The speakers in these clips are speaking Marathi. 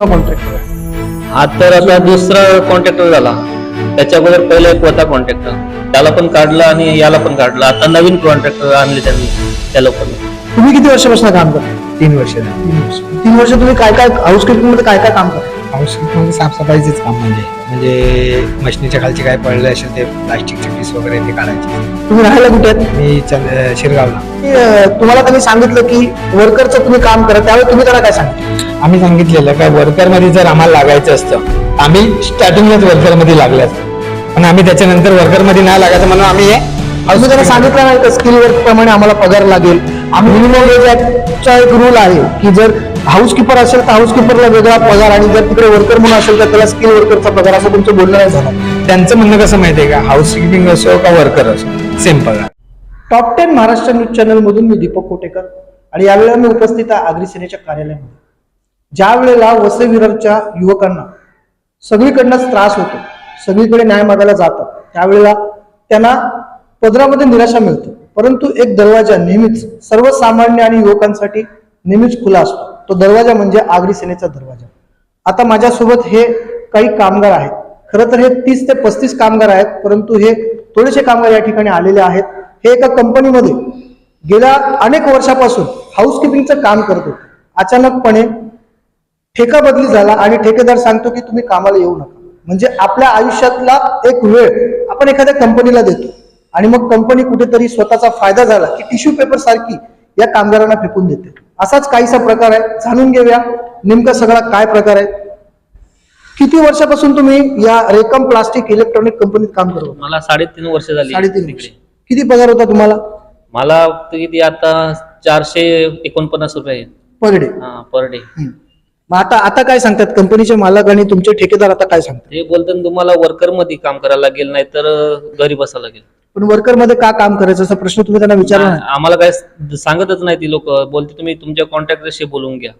कॉन्ट्रॅक्टर हा तर आता दुसरा कॉन्ट्रॅक्टर झाला. त्याच्या अगोदर पहिला एक होता कॉन्ट्रॅक्टर त्याला पण काढला आणि याला पण काढला. आता नवीन कॉन्ट्रॅक्टर आणले त्यांनी त्या लोकांनी. तुम्ही किती वर्षापासून काम करता? तीन वर्ष झाली. तीन वर्ष. तीन वर्ष तुम्ही काय काय हाऊसकीपिंगमध्ये काय काय काम करता? औषध साफसफाईचेच काम म्हणजे म्हणजे मशनीच्या खालचे काय पडले असेल ते प्लास्टिकचे पीस वगैरे ते काढायचे. तुम्ही राहायला कुठे? आहेत मी चंद अं, शिरगावला. की, अं, तुम्हाला त्यांनी सांगितलं की वर्करचं तुम्ही काम करा त्यावेळी तुम्ही त्याला काय सांगितलं? आम्ही सांगितलेलं का वर्करमध्ये जर आम्हाला लागायचं असतं आम्ही स्टार्टिंगलाच वर्करमध्ये लागले असतो. पण आम्ही त्याच्यानंतर वर्करमध्ये नाही लागायचं म्हणून आम्ही हे तुम्ही त्यांना सांगितलं नाही का स्किल वर्क प्रमाणे आम्हाला पगार लागेल. आम्ही मिनिमम वेज ऍक्टचा एक रूल आहे की जर हाऊसकीपर असेल तर हाऊसकीपरला वेगळा पगार आणि जर तिकडे वर्कर म्हणून असेल तर त्याला स्किल वर्करचा पगार असं तुमचं बोलणं नाही झालं. त्यांचं म्हणणं कसं माहितीये का? हाऊस किपिंग असो का वर्कर असो सेम पगार. Top ten Maharashtra news channel मधून मी दीपक कोटेकर. आणि यावेळेला मी उपस्थित आहे आगरी सेनेच्या कार्यालयामध्ये. ज्या वेळेला वसई विरारच्या युवकांना सगळीकडनंच त्रास होतो सगळीकडे न्याय मागायला जातात त्यावेळेला त्यांना पदरामध्ये निराशा मिळते. परंतु एक दरवाजा नेहमीच सर्वसामान्य आणि युवकांसाठी नेहमीच खुला असतो. तो दरवाजा म्हणजे आगरी सेनेचा दरवाजा. आता माझ्यासोबत हे काही कामगार आहेत. खरं तर हे तीस ते पस्तीस कामगार आहेत परंतु हे थोडेसे कामगार या ठिकाणी आलेले आहेत. हे एका कंपनीमध्ये गेल्या अनेक वर्षापासून हाऊसकीपिंगचं काम करत होते. अचानकपणे ठेका बदली झाला आणि ठेकेदार सांगतो की तुम्ही कामाला येऊ नका. म्हणजे आपल्या आयुष्यातला एक वेळ आपण एखाद्या कंपनीला देतो आणि मग कंपनी कुठेतरी स्वतःचा फायदा झाला की टिश्यू पेपर सारखी या कामगारांना फेकून देते. असाच काहीसा प्रकार आहे. जाणून घेऊया नेमका सगळा काय प्रकार आहे. किती वर्षापासून तुम्ही या रेकम प्लास्टिक इलेक्ट्रॉनिक कंपनीत काम करत? मला साडेतीन वर्ष झाली साडेतीन वर्ष. किती पगार होता तुम्हाला? मला किती आता चारशे एकोणपन्नास रुपये पर डे. हा पर डे. मग आता आता काय सांगतात? कंपनीचे मालक आणि तुमचे ठेकेदार आता काय सांगतात? ते बोलतात तुम्हाला वर्करमध्ये काम करायला लागेल नाही तर घरी बसायला लागेल. पण वर्करमध्ये का काम करायचं? असा प्रश्न तुम्ही त्यांना विचारला नाही. आम्हाला काय सांगतच नाही ती लोक. बोलते तुम्ही तुमच्या कॉन्ट्रॅक्टरशी बोलून घ्या.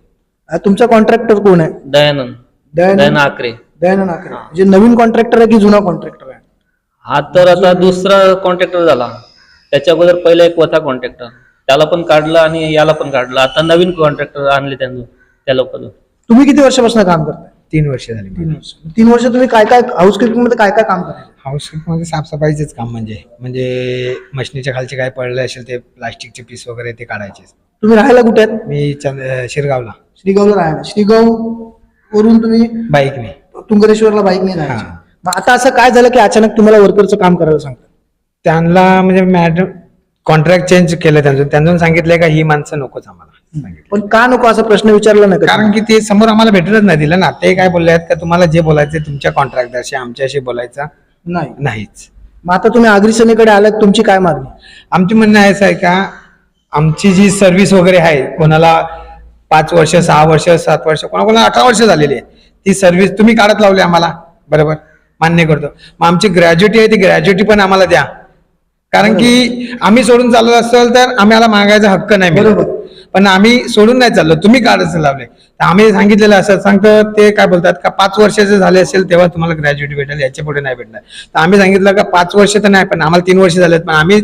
आ, तुमचा कॉन्ट्रॅक्टर कोण आहे? दयानंद. दयानंद? दयानंद आकरे. दयानंद आकरे. म्हणजे नवीन कॉन्ट्रॅक्टर आहे की जुना कॉन्ट्रॅक्टर आहे? हा तर आता दुसरा कॉन्ट्रॅक्टर झाला. त्याच्या अगोदर पहिला एक होता कॉन्ट्रॅक्टर त्याला पण काढला आणि याला पण काढला. आता नवीन कॉन्ट्रॅक्टर आणले त्यांनी त्या लोकांना. तुम्ही किती वर्षापासून काम करताय? तीन वर्ष झाली. तीन वर्ष. तीन वर्ष तुम्ही काय काय हाऊसकीपिंगमध्ये काय काय काम करायचं हाऊसमध्ये साफसफाईचेच काम म्हणजे म्हणजे मशनीच्या खालचे काय पडले असेल ते प्लास्टिकचे पीस वगैरे ते काढायचे. तुम्ही राहायला कुठे आहेत? मी चंद अं, शिरगावला. श्रीगावला राहायला. श्रीगाव वरून तुम्ही बाईकने. तुंगरेश्वरला बाईकने जायचे. हा. मग आता असं काय झालं की अचानक तुम्हाला वर्करचं काम करायला सांगतात? त्यांना म्हणजे मॅडम कॉन्ट्रॅक्ट चेंज केलं त्यांचं. त्यांनी सांगितलंय का ही माणसं नकोच आम्हाला. सांगितलं. पण का नको असा प्रश्न विचारला नाही कारण की ते समोर आम्हाला भेटतच नाही. दिलं ना ते काय बोलले आहेत का तुम्हाला जे बोलायचं तुमच्या कॉन्ट्रॅक्टरशी आमच्याशी बोलायचं नाही. नाहीच. मग आता तुम्ही आगरी सेनेकडे आलात तुमची काय मागणी? आमची म्हणणं आहे आहे का आमची जी सर्व्हिस वगैरे आहे कोणाला पाच वर्ष सहा वर्ष सात वर्ष कोणाकोणाला अठरा वर्ष झालेली आहे ती सर्व्हिस तुम्ही काढत लावली आम्हाला. बरोबर? मान्य करतो. मग आमची ग्रॅज्युटी आहे ती ग्रॅज्युटी पण आम्हाला द्या. कारण की आम्ही सोडून चाललो असेल तर आम्हाला मागायचा हक्क नाही मिळत. बरोबर. पण आम्ही सोडून नाही चाललो. तुम्ही काढत लावले? तर आम्ही सांगितलेलं असं सांगतो ते काय बोलतात का पाच वर्षाचे झाले असेल तेव्हा तुम्हाला ग्रॅज्युएट भेटेल याच्यापुढे नाही भेटणार. तर आम्ही सांगितलं का पाच वर्ष तर नाही पण आम्हाला तीन वर्ष झालेत पण आम्ही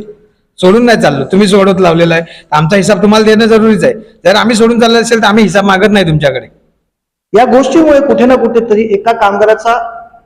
सोडून नाही चाललो. तुम्ही सोडत लावलेला आहे तर आमचा हिसाब तुम्हाला देणं जरुरीच आहे. जर आम्ही सोडून चाललं असेल तर आम्ही हिसाब मागत नाही तुमच्याकडे. या गोष्टीमुळे कुठे ना कुठेतरी एका कामगाराचा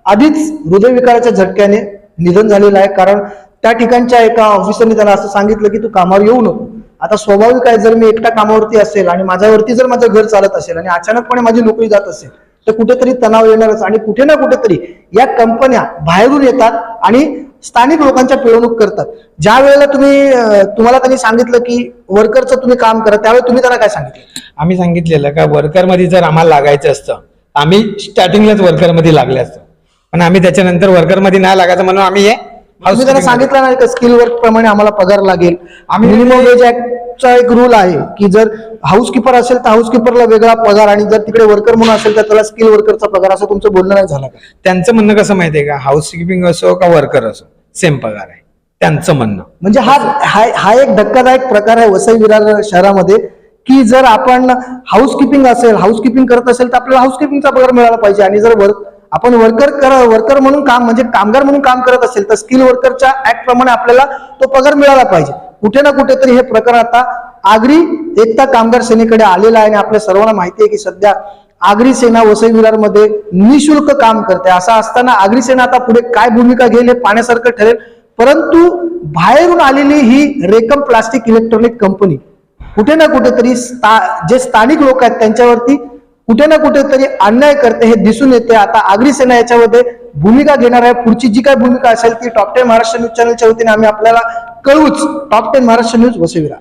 आधीच हृदयविकाराच्या झटक्याने निधन झालेलं आहे. कारण त्या ठिकाणच्या एका ऑफिसरने त्याला असं सांगितलं की तू कामावर येऊ नको. आता स्वाभाविक आहे जर मी एकटा कामावरती असेल आणि माझ्यावरती जर माझं घर चालत असेल आणि अचानकपणे माझी नोकरी जात असेल तर कुठेतरी तणाव येणारच. आणि कुठे ना कुठेतरी या कंपन्या बाहेरून येतात आणि स्थानिक लोकांच्या पिळवणूक करतात. ज्या वेळेला तुम्ही तुम्हाला त्यांनी सांगितलं की वर्करचं तुम्ही काम करा त्यावेळी तुम्ही त्यांना काय सांगितलं? आम्ही सांगितलेलं का वर्करमध्ये जर आम्हाला लागायचं असतं आम्ही स्टार्टिंगलाच वर्करमध्ये लागले असतो. पण आम्ही त्याच्यानंतर वर्करमध्ये नाही लागायचं म्हणून आम्ही हे तुम्ही त्यांना सांगितलं नाही का स्किल वर्क प्रमाणे आम्हाला पगार लागेल. आम्ही- मिनिमम वेज ऍक्टचा एक रूल आहे की जर हाऊसकीपर असेल तर हाऊसकीपरला वेगळा पगार आणि जर तिकडे वर्कर म्हणून असेल तर त्याला स्किल वर्करचा पगार असं तुमचं बोलणं नाही झालं का? त्यांचं म्हणणं कसं माहितीये का? हाऊस किपिंग असो का वर्कर असो सेम पगार आहे. त्यांचं म्हणणं. म्हणजे हा हा एक धक्कादायक प्रकार आहे वसई विरार शहरामध्ये की जर आपण हाऊसकीपिंग असेल हाऊसकीपिंग करत असेल तर आपल्याला हाऊसकीपिंगचा पगार मिळाला पाहिजे आणि जर वर्क आपण वर्कर कर वर्कर म्हणून काम म्हणजे कामगार म्हणून काम करत असेल तर स्किल वर्करच्या ऍक्ट प्रमाणे आपल्याला तो पगार मिळाला पाहिजे. कुठे ना कुठेतरी हे प्रकरण आता आगरी एकता कामगार सेनेकडे आलेला आहे आणि आपल्या सर्वांना माहिती आहे की सध्या आगरी सेना वसई विरारमध्ये निशुल्क काम करते. असं असताना आगरी सेना आता पुढे काय भूमिका घेईल हे पाहण्यासारखं ठरेल. परंतु बाहेरून आलेली ही रेकम प्लास्टिक इलेक्ट्रॉनिक कंपनी कुठे ना कुठेतरी स्था- जे स्थानिक लोक आहेत त्यांच्यावरती कुठे ना कुठेतरी अन्याय करते हे दिसून येते. आता आगरी सेना याच्यामध्ये भूमिका घेणार आहे. पुढची जी काय भूमिका असेल ती टॉप टेन महाराष्ट्र न्यूज चॅनलच्या वतीने आम्ही आपल्याला कळूच. Top ten Maharashtra news वसविरा.